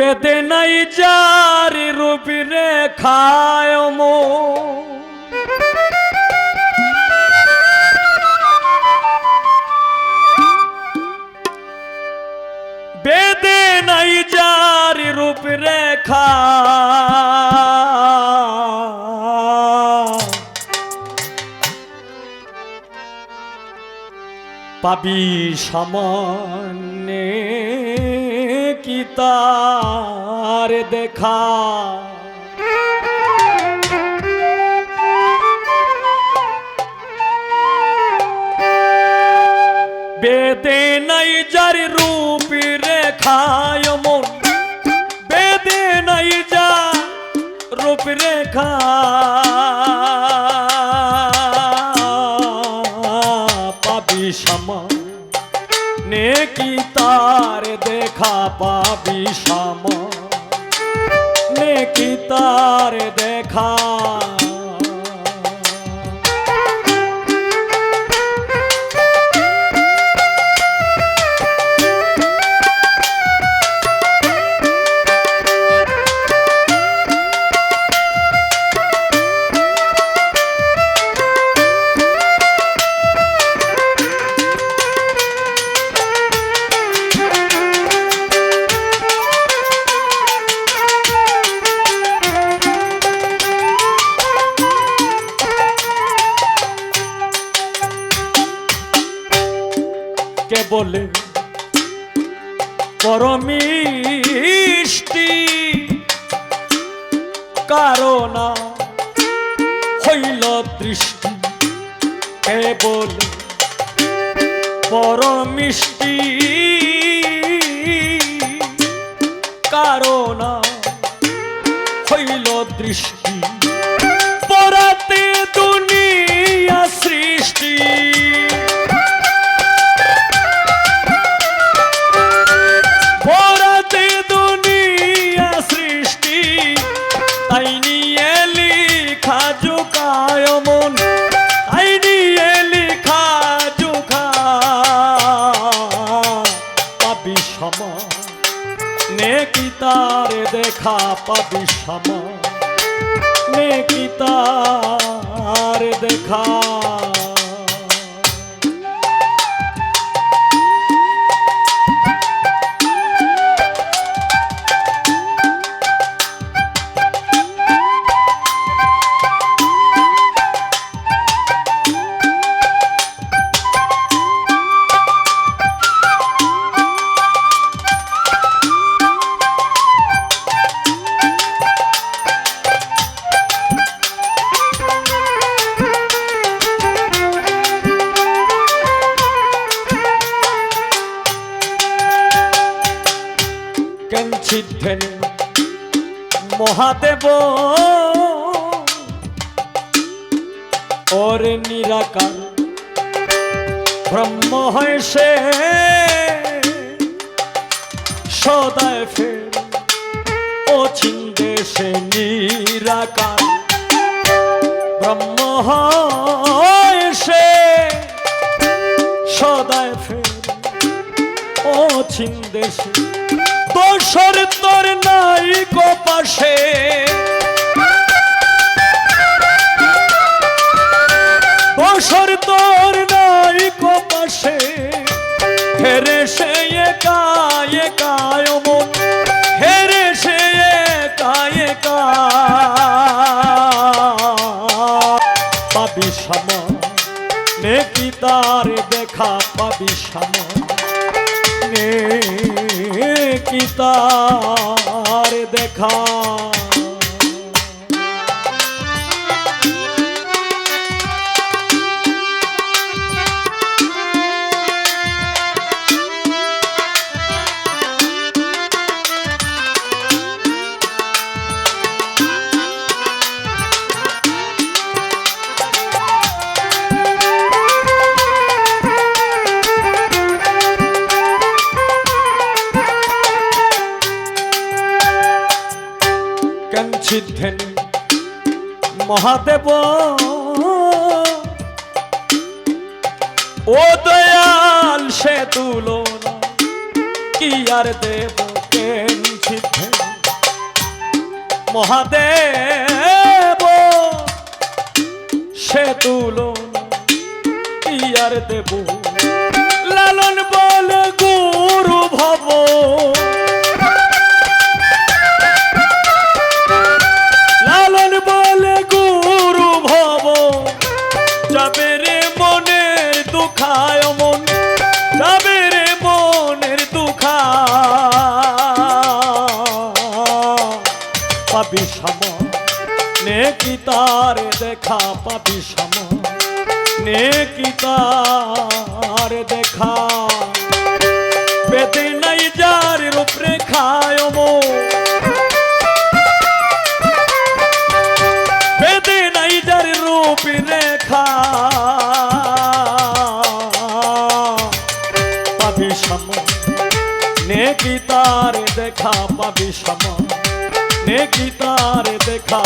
বেদে নাই যার রূপি রেখায় মো। বেদে নাই যার রূপ রেখা। পাবি সামান্যে কি তার দেখা। বেদে নাই যার রূপ রেখায় নে কি তার দেখা পাবি সমা? নেকি তার দেখা বলে পরমিষ্টি কারণা হইল দৃষ্টি। কে বলে পরমিষ্টি কারণা হইল দৃষ্টি। পরাতে দুনিয়া সৃষ্টি। নে কি তার দেখা পাবি সমা নেকি তার দেখা মহাদেব ওর নিরাকার, ব্রহ্ম হয় সে সদায় ফের ও ছিন্দে সে নিরাকার। ব্রহ্ম হয় সে সদায় ফের ও ছিন্দে সে দোষর তোর নাই গো পাশে। দোষর তোর নাই গো পাশে। হেরে সে একায় একায় মন হেরে সে একায় একা পাবি সমা নে তার দেখা পাবি সমা নে কিতার দেখা? সিদ্ধেন মহাদেব, ও দয়াল সে তুলনা, কি আর দেব কেন সিদ্ধ মহাদেব, সে তুলনা, কি আর দেব? লালন বল গুরু তারে দেখা পাবি সমা নে কি তার দেখা। পেতে নাই যার রূপ রেখায় মন বেদে নাই যার রূপ রেখা পাবি সম নেকি তার দেখা পাবি নেকি তার দেখা